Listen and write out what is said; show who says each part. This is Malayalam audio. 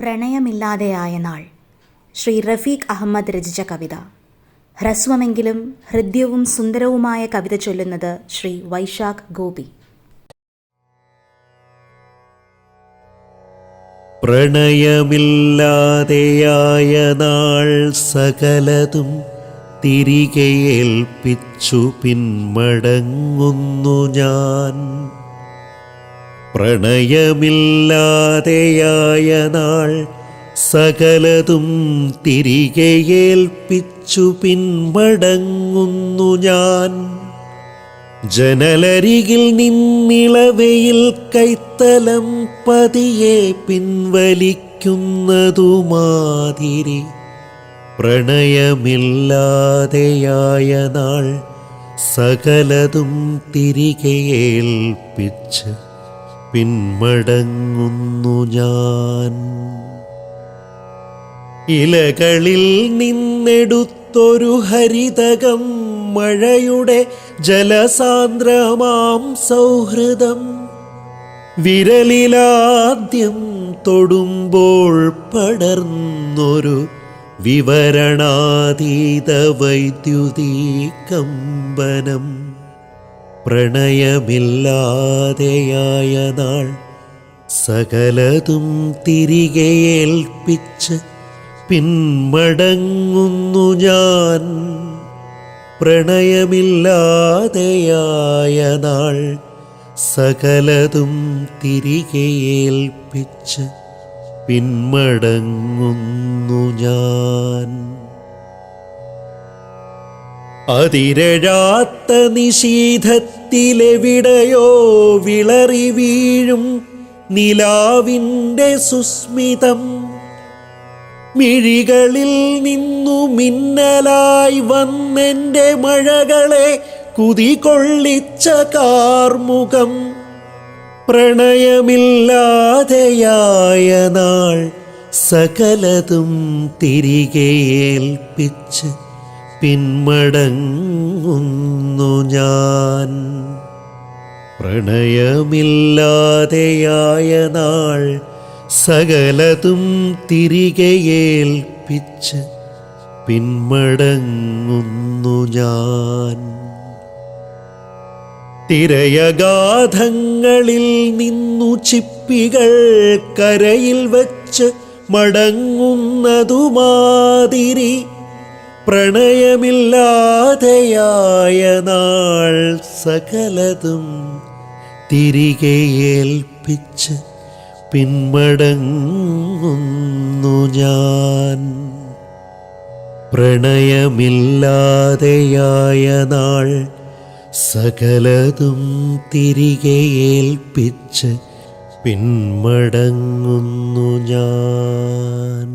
Speaker 1: പ്രണയമില്ലാതെയായ നാൾ. ശ്രീ റഫീഖ് അഹമ്മദ് രചിച്ച കവിത. ഹ്രസ്വമെങ്കിലും ഹൃദ്യവും സുന്ദരവുമായ കവിത ചൊല്ലുന്നത് ശ്രീ വൈശാഖ് ഗോപി.
Speaker 2: പ്രണയമില്ലാതെയായ നാൾ സകലതും തിരികെ ഏൽപ്പിച്ചു പിന്മടങ്ങുന്നു ഞാൻ. പ്രണയമില്ലാതെയായ നാൾ സകലതും തിരികെ ഏൽപ്പിച്ചു പിൻമടങ്ങുന്നു ഞാൻ. ജനലരികിൽ നിന്നിളവയിൽ കൈത്തലം പതിയെ പിൻവലിക്കുന്നതുമാതിരി പ്രണയമില്ലാതെയായ നാൾ സകലതും തിരികെ ഏൽപ്പിച്ച് പിന്മടങ്ങുന്നു ഞാൻ. ഇലകളിൽ നിന്നെടുത്തൊരു ഹരിതകം മഴയുടെ ജലസാന്ദ്രമാം സൗഹൃദം. വിരലിലാദ്യം തൊടുമ്പോൾ പടർന്നൊരു വിവരണാതീത വൈദ്യുതി കമ്പനം. പ്രണയമില്ലാതെയായ നാൾ സകലതും തിരികെ ഏൽപ്പിച്ച് പിന്മടങ്ങുന്നു ഞാൻ. പ്രണയമില്ലാതെയായ നാൾ സകലതും തിരികെ ഏൽപ്പിച്ച് പിന്മടങ്ങുന്നു ഞാൻ. അതിരഴാത്ത നിഷീധത്തിലെവിടയോ വിളറി വീഴും നിലാവിന്റെ സുസ്മിതം. മിഴികളിൽ നിന്നു മിന്നലായി വന്നെന്റെ മഴകളെ കുതികൊള്ളിച്ച കാർമുഖം പ്രണയമില്ലാതെയായ നാൾ സകലതും തിരികെ ഏൽപ്പിച്ച് പിന്മടങ്ങുന്നു ഞാൻ. പ്രണയമില്ലാതെയായ നാൾ സകലതും തിരികെ ഏൽപ്പിച്ച് പിന്മടങ്ങുന്നു ഞാൻ. തിരയഗാധങ്ങളിൽ നിന്നു ചിപ്പികൾ കരയിൽ വച്ച് മടങ്ങുന്നതുമാതിരി പ്രണയമില്ലാതെയായ നാൾ സകലതും തിരികെ ഏൽപ്പിച്ച് പിന്മടങ്ങുന്നു ഞാൻ. പ്രണയമില്ലാതെയായ നാൾ സകലതും തിരികെ ഏൽപ്പിച്ച് പിന്മടങ്ങുന്നു ഞാൻ.